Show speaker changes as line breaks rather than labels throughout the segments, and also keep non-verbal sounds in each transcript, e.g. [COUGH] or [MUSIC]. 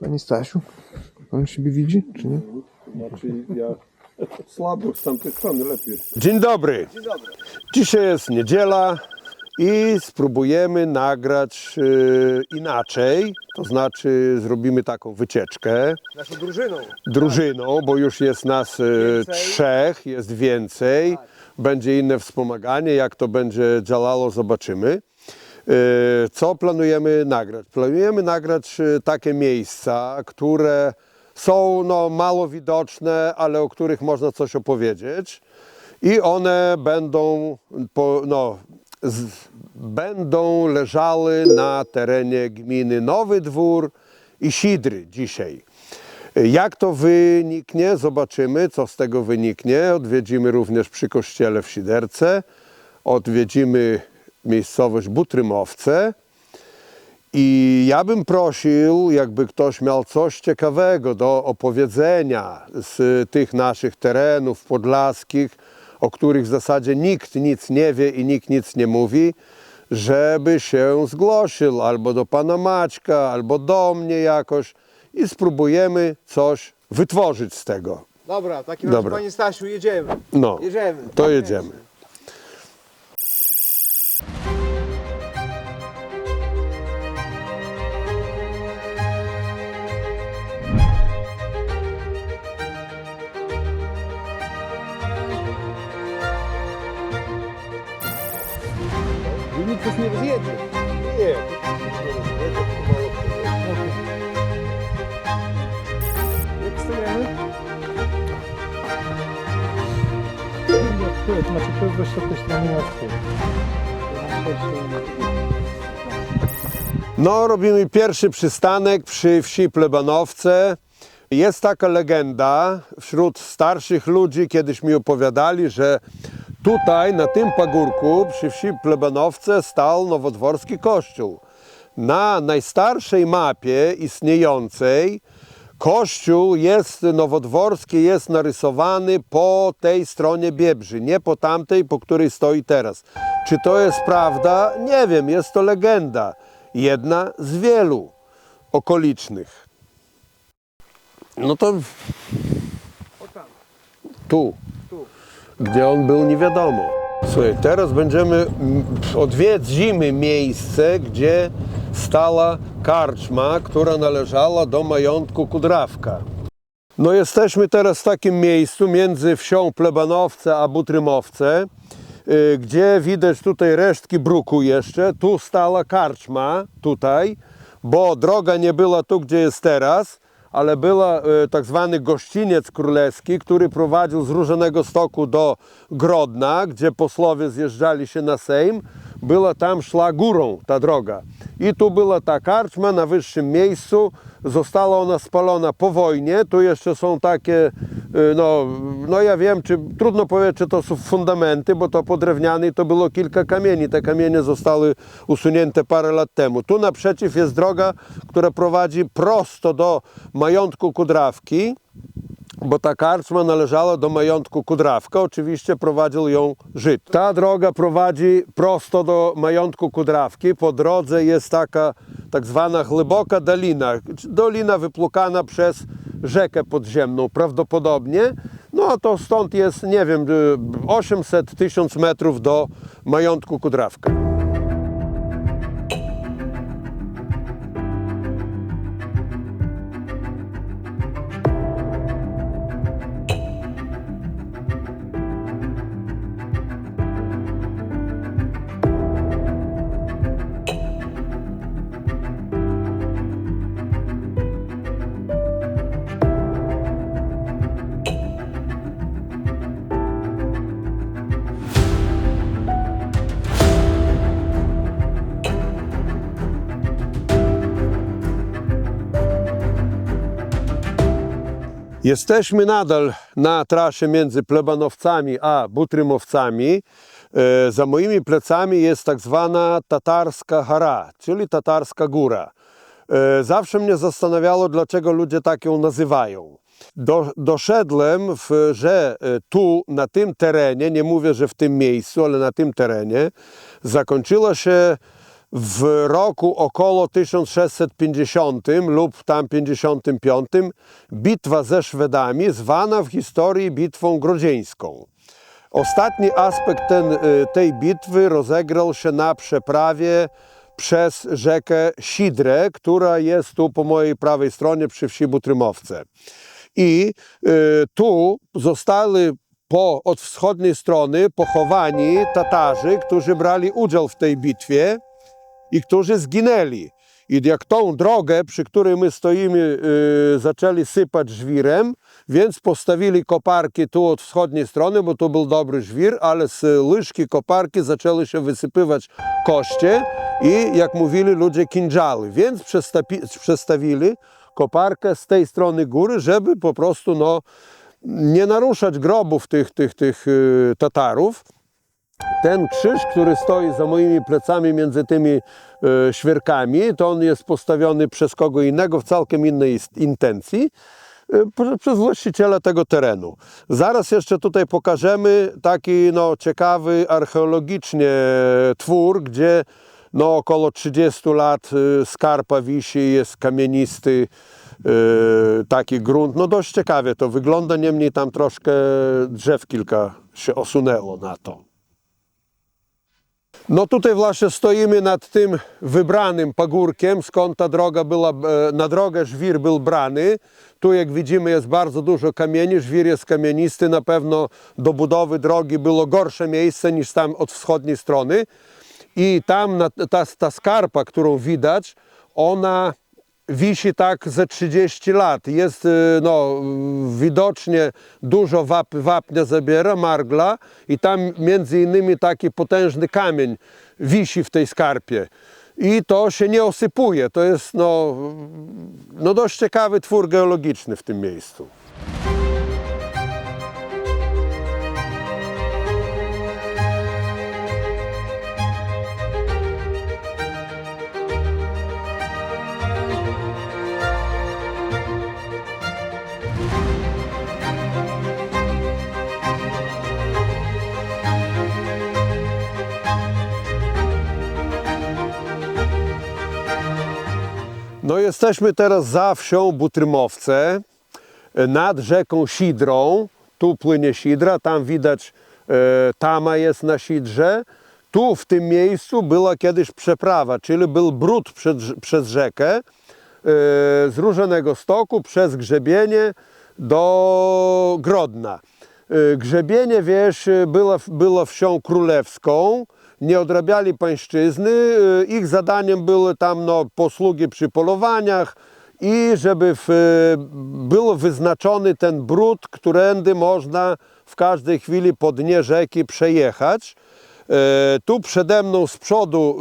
Panie Stasiu, pan siebie widzi, czy nie?
Znaczy ja [LAUGHS] słabo z tamtej strony lepiej.
Dzień dobry. Dzisiaj jest niedziela i spróbujemy nagrać e, inaczej. To znaczy zrobimy taką wycieczkę
Naszą drużyną.
drużyną, bo już jest nas
Więcej.
trzech, jest więcej. Będzie inne wspomaganie. Jak to będzie działało, zobaczymy. E, Co planujemy nagrać? Planujemy nagrać e, takie miejsca, które są no, mało widoczne, ale o których można coś opowiedzieć. I one będą, po, no, z, będą leżały na terenie gminy Nowy Dwór i Sidry dzisiaj. Jak to wyniknie, zobaczymy, co z tego wyniknie. Odwiedzimy również przy kościele w Siderce, odwiedzimy miejscowość Butrymowce. I ja bym prosił, jakby ktoś miał coś ciekawego do opowiedzenia z tych naszych terenów podlaskich, o których w zasadzie nikt nic nie wie i nikt nic nie mówi, żeby się zgłosił albo do pana Maćka, albo do mnie jakoś i spróbujemy coś wytworzyć z tego.
Dobra, w takim razie
Dobra.
panie Stasiu, jedziemy.
No,
Jedziemy.
to jedziemy.
Tu, to od tej strony mostku.
No, robimy pierwszy przystanek przy wsi Plebanowce. Jest taka legenda wśród starszych ludzi, kiedyś mi opowiadali, że tutaj na tym pagórku przy wsi Plebanowce stał nowodworski kościół. Na najstarszej mapie istniejącej kościół jest nowodworski, jest narysowany po tej stronie Biebrzy, nie po tamtej, po której stoi teraz. Czy to jest prawda? Nie wiem, jest to legenda. Jedna z wielu okolicznych. No to tu, gdzie on był, nie wiadomo. Słuchaj, teraz będziemy odwiedzimy miejsce, gdzie stała karczma, która należała do majątku Kudrawka. No jesteśmy teraz w takim miejscu między wsią Plebanowce a Butrymowce, y, gdzie widać tutaj resztki bruku jeszcze. Tu stała karczma, tutaj, bo droga nie była tu, gdzie jest teraz, ale była e, tak zwany gościniec królewski, który prowadził z Różanego Stoku do Grodna, gdzie posłowie zjeżdżali się na Sejm. Była tam, szła górą ta droga. I tu była ta karczma na wyższym miejscu. Została ona spalona po wojnie. Tu jeszcze są takie, y, no, no ja wiem, czy trudno powiedzieć, czy to są fundamenty, bo to po drewnianej to było kilka kamieni. Te kamienie zostały usunięte parę lat temu. Tu naprzeciw jest droga, która prowadzi prosto do majątku Kudrawki bo ta karczma należała do majątku Kudrawka. Oczywiście prowadził ją Żyd. Ta droga prowadzi prosto do majątku Kudrawki. Po drodze jest taka tak zwana głęboka dolina. Dolina wyplukana przez rzekę podziemną prawdopodobnie. No a to stąd jest, nie wiem, 800-1000 metrów do majątku Kudrawka. Jesteśmy nadal na trasie między Plebanowcami a Butrymowcami. E, Za moimi plecami jest tak zwana Tatarska Hara, czyli Tatarska Góra. E, Zawsze mnie zastanawiało, dlaczego ludzie tak ją nazywają. Do, doszedłem, w, że e, tu, na tym terenie, nie mówię, że w tym miejscu, ale na tym terenie, zakończyła się w roku około 1650 lub tam 55 bitwa ze Szwedami, zwana w historii bitwą grodzieńską. Ostatni aspekt ten, y, tej bitwy rozegrał się na przeprawie przez rzekę Sidrę, która jest tu po mojej prawej stronie przy wsi Butrymowce. I y, tu zostali po, od wschodniej strony pochowani Tatarzy, którzy brali udział w tej bitwie i którzy zginęli. I jak tą drogę, przy której my stoimy, y, zaczęli sypać żwirem, więc postawili koparki tu od wschodniej strony, bo tu był dobry żwir, ale z łyżki koparki zaczęły się wysypywać koście i, jak mówili ludzie, kinżały. Więc przestawili koparkę z tej strony góry, żeby po prostu no, nie naruszać grobów tych, tych, tych y, Tatarów ten krzyż, który stoi za moimi plecami między tymi e, świerkami, to on jest postawiony przez kogo innego w całkiem innej intencji, e, prze- przez właściciela tego terenu. Zaraz jeszcze tutaj pokażemy taki no, ciekawy archeologicznie twór, gdzie no, około 30 lat e, skarpa wisi, jest kamienisty, taki grunt. No dość ciekawie to wygląda, niemniej tam troszkę drzew kilka się osunęło na to. No tutaj właśnie stoimy nad tym wybranym pagórkiem, skąd ta droga była, e, na drogę żwir był brany. Tu jak widzimy jest bardzo dużo kamieni, żwir jest kamienisty, na pewno do budowy drogi było gorsze miejsce niż tam od wschodniej strony. I tam ta, ta skarpa, którą widać, ona wisi tak ze 30 lat. Jest y, no, widocznie dużo wap, wapnia zabiera, margla i tam między innymi taki potężny kamień wisi w tej skarpie. I to się nie osypuje. To jest no, no dość ciekawy twór geologiczny w tym miejscu. No jesteśmy teraz za wsią Butrymowce, e, nad rzeką Sidrą. Tu płynie Sidra, tam widać e, tama jest na Sidrze. Tu w tym miejscu była kiedyś przeprawa, czyli był brud przed, przez rzekę e, z Różanego Stoku przez Grzebienie do Grodna. E, Grzebienie, wiesz, było, było wsią królewską, nie odrabiali pańszczyzny. Y, Ich zadaniem były tam no, posługi przy polowaniach i żeby w, był wyznaczony ten brud, którędy można w każdej chwili po dnie rzeki przejechać. E, Tu przede mną z przodu,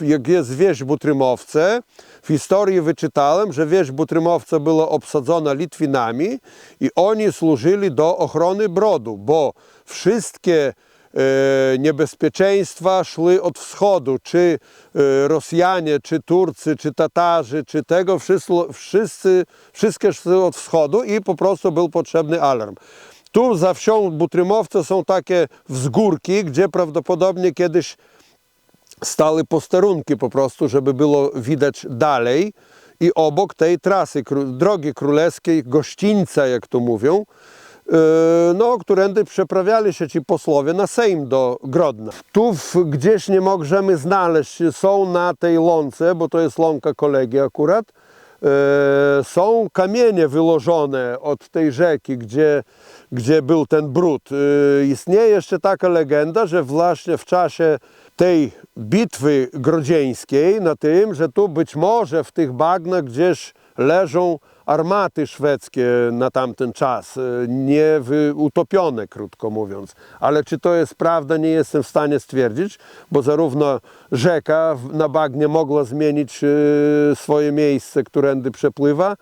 y, jest wieś Butrymowce, w historii wyczytałem, że wieś Butrymowce była obsadzona Litwinami i oni służyli do ochrony brodu, bo wszystkie niebezpieczeństwa szły od wschodu, czy e, Rosjanie, czy Turcy, czy Tatarzy, czy tego, wszyscy, wszystkie szły od wschodu i po prostu był potrzebny alarm. Tu za wsią Butrymowce są takie wzgórki, gdzie prawdopodobnie kiedyś stały posterunki po prostu, żeby było widać dalej i obok tej trasy, drogi królewskiej, gościńca, jak to mówią, no, którędy przeprawiali się ci posłowie na Sejm do Grodna. Tu gdzieś nie możemy znaleźć, są na tej łące, bo to jest łąka kolegi akurat, E, są kamienie wyłożone od tej rzeki, gdzie, gdzie był ten brud. E, Istnieje jeszcze taka legenda, że właśnie w czasie tej bitwy grodzieńskiej na tym, że tu być może w tych bagnach gdzieś leżą armaty szwedzkie na tamten czas, e, nie utopione, krótko mówiąc. Ale czy to jest prawda, nie jestem w stanie stwierdzić, bo zarówno rzeka na bagnie mogła zmienić e, swoje miejsce, którędy przepływa,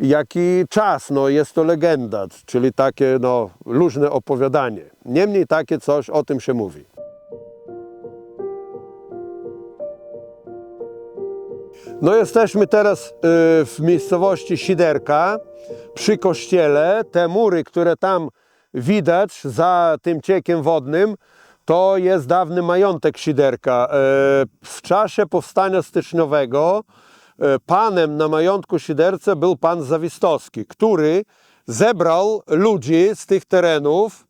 jak i czas. No, jest to legenda, czyli takie no, luźne opowiadanie. Niemniej takie coś o tym się mówi. No jesteśmy teraz y, w miejscowości Siderka przy kościele. Te mury, które tam widać za tym ciekiem wodnym, To jest dawny majątek Siderka. E, W czasie powstania styczniowego e, panem na majątku Siderce był pan Zawistowski, który zebrał ludzi z tych terenów,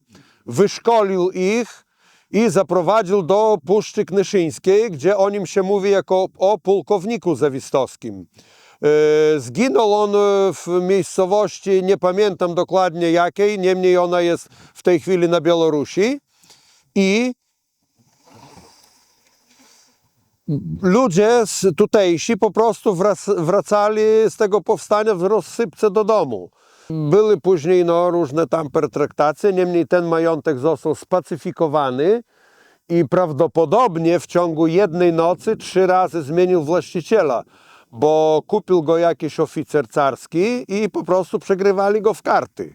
wyszkolił ich i zaprowadził do Puszczy Knyszyńskiej, gdzie o nim się mówi jako o pułkowniku Zawistowskim. E, Zginął on e, w miejscowości, nie pamiętam dokładnie jakiej, niemniej ona jest w tej chwili na Białorusi. I ludzie tutejsi po prostu wrac- wracali z tego powstania w rozsypce do domu. Były później no, różne tam pertraktacje, niemniej ten majątek został spacyfikowany i prawdopodobnie w ciągu jednej nocy trzy razy zmienił właściciela, bo kupił go jakiś oficer carski i po prostu przegrywali go w karty.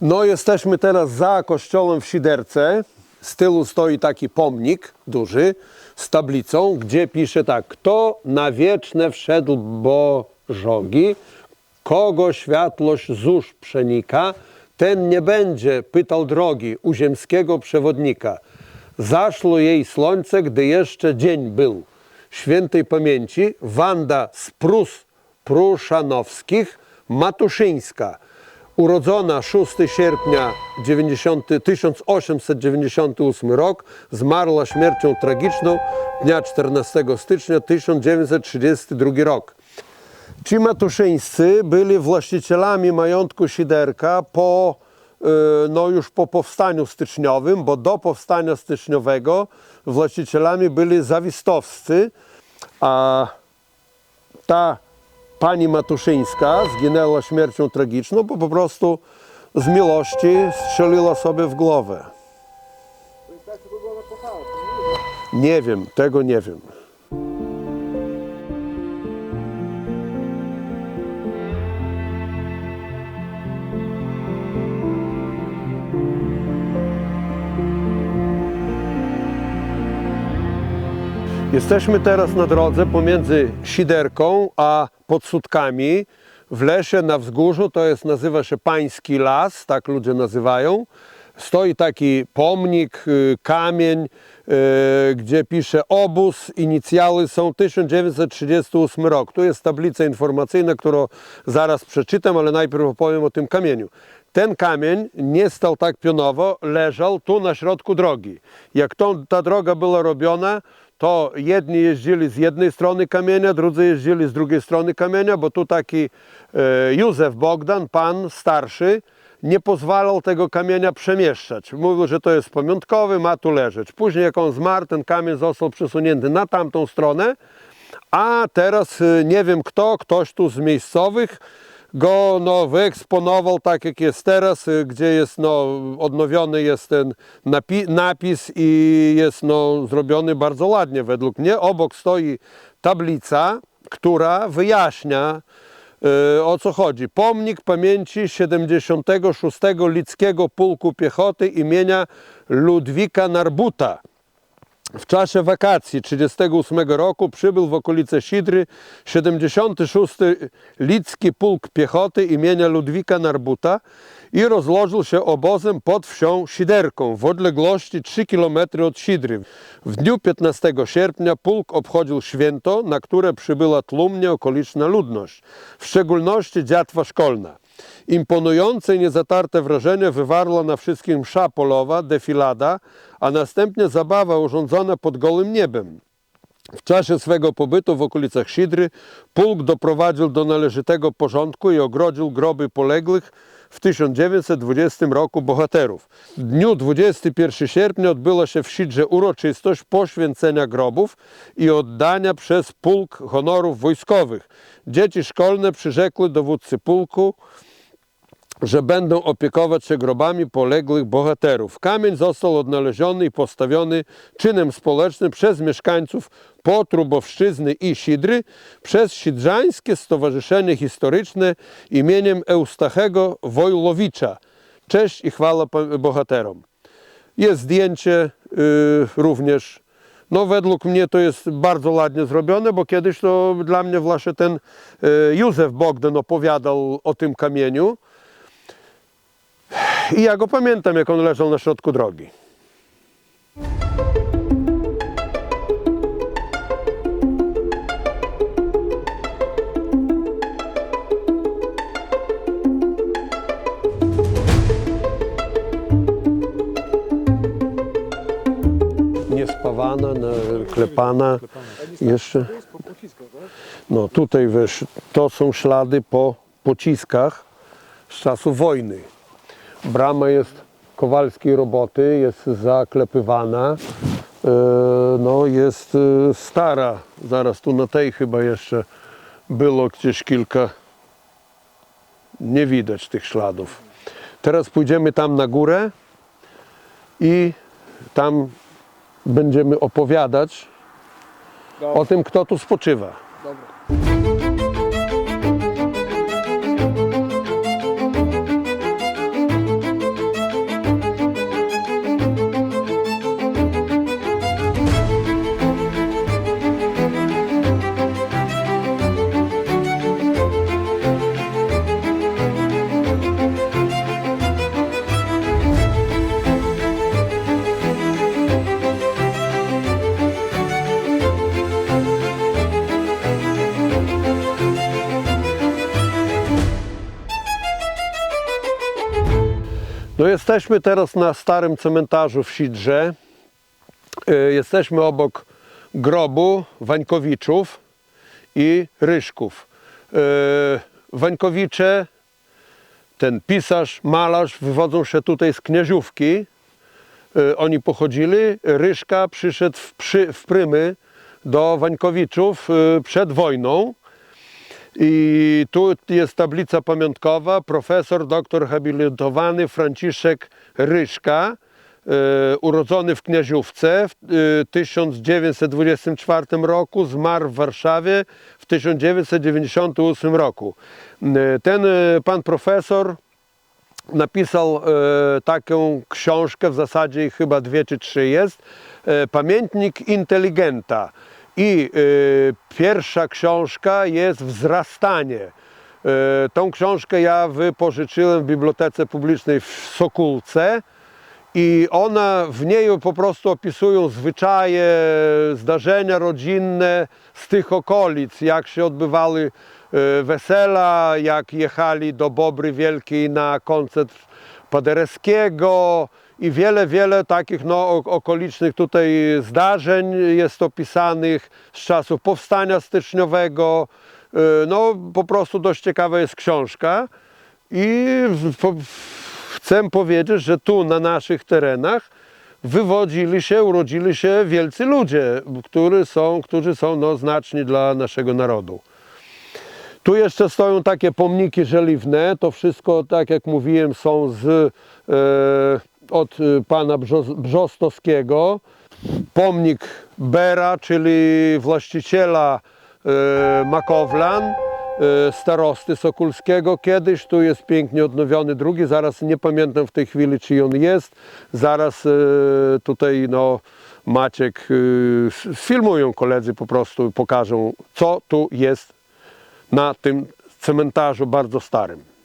No, jesteśmy teraz za kościołem w Siderce. Z tyłu stoi taki pomnik duży z tablicą, gdzie pisze tak: Kto na wieczne wszedł Bożogi, kogo światłość zórz przenika, ten nie będzie pytał drogi u ziemskiego przewodnika. Zaszło jej słońce, gdy jeszcze dzień był. Świętej pamięci Wanda z Prus Pruszanowskich, Matuszyńska urodzona 6 sierpnia 90, 1898 rok, zmarła śmiercią tragiczną dnia 14 stycznia 1932 rok. Ci matuszyńscy byli właścicielami majątku Siderka po, e, no już po powstaniu styczniowym, bo do powstania styczniowego właścicielami byli zawistowscy, a ta pani Matuszyńska zginęła śmiercią tragiczną, bo po prostu z miłości strzeliła sobie w głowę. Nie wiem, tego nie wiem. Jesteśmy teraz na drodze pomiędzy Siderką a Podsudkami w lesie na wzgórzu, to jest, nazywa się Pański Las, tak ludzie nazywają. Stoi taki pomnik, y, kamień, y, gdzie pisze obóz, inicjały są 1938 rok. Tu jest tablica informacyjna, którą zaraz przeczytam, ale najpierw opowiem o tym kamieniu. Ten kamień nie stał tak pionowo, leżał tu na środku drogi. Jak to, ta droga była robiona, to jedni jeździli z jednej strony kamienia, drudzy jeździli z drugiej strony kamienia, bo tu taki e, Józef Bogdan, pan starszy, nie pozwalał tego kamienia przemieszczać. Mówił, że to jest pamiątkowy, ma tu leżeć. Później jak on zmarł, ten kamień został przesunięty na tamtą stronę, a teraz y, nie wiem kto, ktoś tu z miejscowych go no, wyeksponował tak jak jest teraz, y, gdzie jest no, odnowiony jest ten napi- napis i jest no, zrobiony bardzo ładnie według mnie. Obok stoi tablica, która wyjaśnia y, o co chodzi. Pomnik pamięci 76. Lickiego Pułku Piechoty imienia Ludwika Narbuta. W czasie wakacji 1938 roku przybył w okolice Sidry 76. Licki Pułk Piechoty imienia Ludwika Narbuta i rozłożył się obozem pod wsią Siderką w odległości 3 km od Sidry. W dniu 15 sierpnia pułk obchodził święto, na które przybyła tłumnie okoliczna ludność, w szczególności dziatwa szkolna. Imponujące i niezatarte wrażenie wywarła na wszystkim msza polowa, defilada, a następnie zabawa urządzona pod gołym niebem. W czasie swego pobytu w okolicach Sidry pułk doprowadził do należytego porządku i ogrodził groby poległych w 1920 roku bohaterów. W dniu 21 sierpnia odbyła się w Sidrze uroczystość poświęcenia grobów i oddania przez pułk honorów wojskowych. Dzieci szkolne przyrzekły dowódcy pułku, że będą opiekować się grobami poległych bohaterów. Kamień został odnaleziony i postawiony czynem społecznym przez mieszkańców Potrubowszczyzny i Sidry przez Sidrzańskie Stowarzyszenie Historyczne imieniem Eustachego Wojlowicza. Cześć i chwała bohaterom. Jest zdjęcie y, również. No według mnie to jest bardzo ładnie zrobione, bo kiedyś to dla mnie właśnie ten y, Józef Bogdan opowiadał o tym kamieniu. I ja go pamiętam, jak on leżał na środku drogi. Niespawana, klepana. Jeszcze. No tutaj wiesz, to są ślady po pociskach z czasu wojny. Brama jest kowalskiej roboty, jest zaklepywana. E, No jest e, stara. Zaraz tu na tej chyba jeszcze było gdzieś kilka. Nie widać tych śladów. Teraz pójdziemy tam na górę i tam będziemy opowiadać
Dobra,
o tym, kto tu spoczywa.
dobra.
Jesteśmy teraz na starym cmentarzu w Sidrze. E, Jesteśmy obok grobu Wańkowiczów i Ryszków. E, Wańkowicze, ten pisarz, malarz wywodzą się tutaj z Kniaziówki. E, Oni pochodzili. Ryszka przyszedł w, przy, w Prymy do Wańkowiczów przed wojną. I tu jest tablica pamiątkowa. Profesor, doktor habilitowany Franciszek Ryszka, e, urodzony w Kniaziówce w e, 1924 roku, zmarł w Warszawie w 1998 roku. E, Ten e, pan profesor napisał e, taką książkę, w zasadzie chyba dwie czy trzy jest, e, Pamiętnik inteligenta. I e, pierwsza książka jest Wzrastanie. E, tą książkę ja wypożyczyłem w Bibliotece Publicznej w Sokółce i ona w niej po prostu opisują zwyczaje, zdarzenia rodzinne z tych okolic, jak się odbywały e, wesela, jak jechali do Bobry Wielkiej na koncert Paderewskiego i wiele, wiele takich no, okolicznych tutaj zdarzeń jest opisanych z czasów powstania styczniowego. E, No po prostu dość ciekawa jest książka i chcę powiedzieć, że tu na naszych terenach wywodzili się, urodzili się wielcy ludzie, którzy są, którzy są no, znaczni dla naszego narodu. Tu jeszcze stoją takie pomniki żeliwne. To wszystko, tak jak mówiłem, są z, e, od e, pana Brzos, Brzostowskiego. Pomnik Bera, czyli właściciela e, Makowlan, e, starosty Sokulskiego. Kiedyś tu jest pięknie odnowiony drugi, zaraz nie pamiętam w tej chwili, czy on jest. Zaraz tutaj no, Maciek sfilmują koledzy po prostu, pokażą, co tu jest na tym cmentarzu bardzo starym.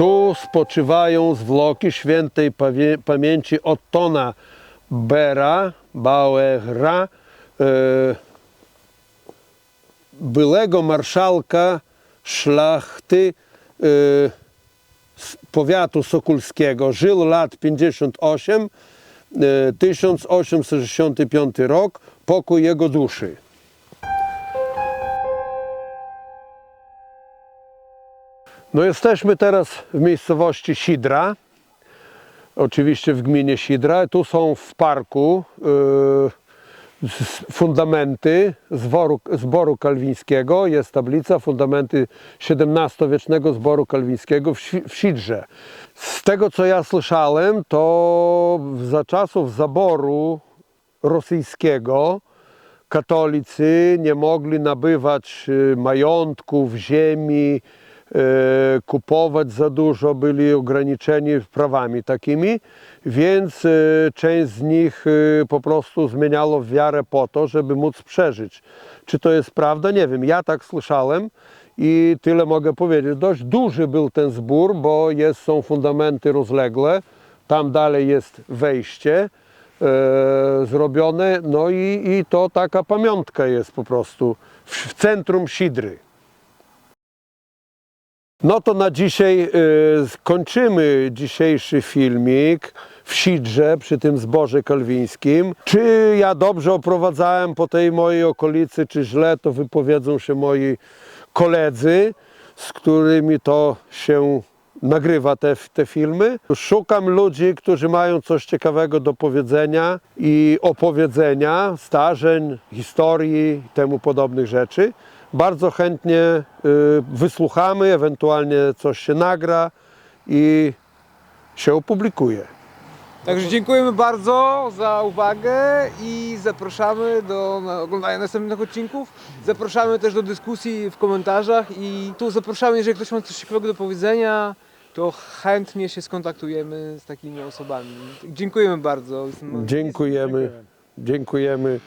Tu spoczywają zwłoki świętej pamięci Ottona Bera, Bauera, e, byłego marszałka szlachty e, powiatu sokulskiego. Żył lat 58, e, 1865 rok, pokój jego duszy. No jesteśmy teraz w miejscowości Sidra, oczywiście w gminie Sidra. Tu są w parku yy, fundamenty zboru, zboru kalwińskiego. Jest tablica fundamenty XVII-wiecznego zboru kalwińskiego w, w Sidrze. Z tego co ja słyszałem, to za czasów zaboru rosyjskiego katolicy nie mogli nabywać y, majątków, ziemi, kupować za dużo, byli ograniczeni prawami takimi, więc e, część z nich e, po prostu zmieniało wiarę po to, żeby móc przeżyć. Czy to jest prawda? Nie wiem. Ja tak słyszałem i tyle mogę powiedzieć. Dość duży był ten zbór, bo jest, są fundamenty rozległe, tam dalej jest wejście e, zrobione, no i, i to taka pamiątka jest po prostu w, w centrum Sidry. No to na dzisiaj e, kończymy dzisiejszy filmik w Sidrze przy tym zboże kalwińskim. Czy ja dobrze oprowadzałem po tej mojej okolicy, czy źle, to wypowiedzą się moi koledzy, z którymi to się nagrywa te, te filmy. Szukam ludzi, którzy mają coś ciekawego do powiedzenia i opowiedzenia, zdarzeń, historii i temu podobnych rzeczy. Bardzo chętnie y, wysłuchamy, ewentualnie coś się nagra i się opublikuje.
Także dziękujemy bardzo za uwagę i zapraszamy do oglądania następnych odcinków. Zapraszamy też do dyskusji w komentarzach i tu zapraszamy, jeżeli ktoś ma coś ciekawego do powiedzenia, to chętnie się skontaktujemy z takimi osobami. Dziękujemy bardzo.
Dziękujemy. Dziękujemy.